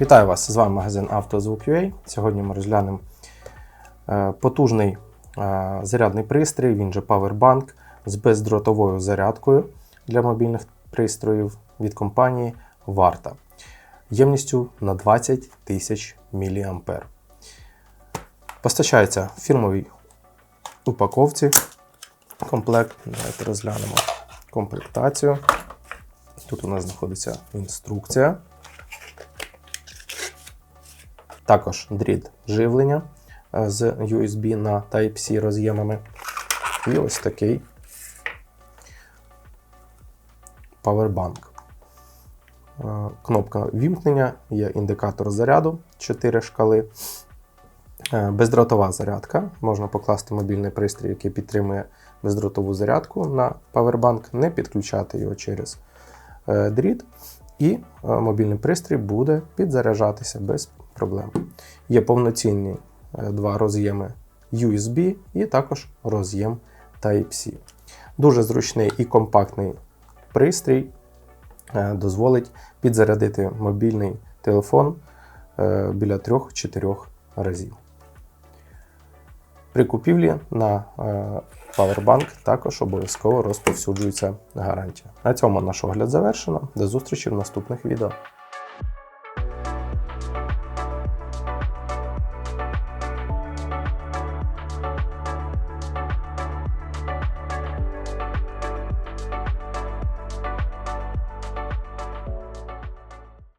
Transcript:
Вітаю вас! З вами магазин «Автозвук.UA». Сьогодні ми розглянемо е, потужний е, зарядний пристрій, він же Powerbank з бездротовою зарядкою для мобільних пристроїв від компанії Варта ємністю на 20 тисяч мА. Постачається фірмовій упаковці комплект. Давайте розглянемо комплектацію. Тут у нас знаходиться інструкція. Також дріт живлення е, з USB на Type-C роз'ємами. І ось такий Powerbank. Е, Кнопка вімкнення, є індикатор заряду 4 шкали. Е, Бездротова зарядка. Можна покласти мобільний пристрій, який підтримує бездротову зарядку на Powerbank, не підключати його через дріт, і е, мобільний пристрій буде підзаряджатися без проблем. Є повноцінні е, два роз'єми USB і також роз'єм Type-C. Дуже зручний і компактний пристрій е, дозволить підзарядити мобільний телефон біля 3-4 разів. При купівлі на е, Powerbank також обов'язково розповсюджується гарантія. На цьому наш огляд завершено. До зустрічі в наступних відео.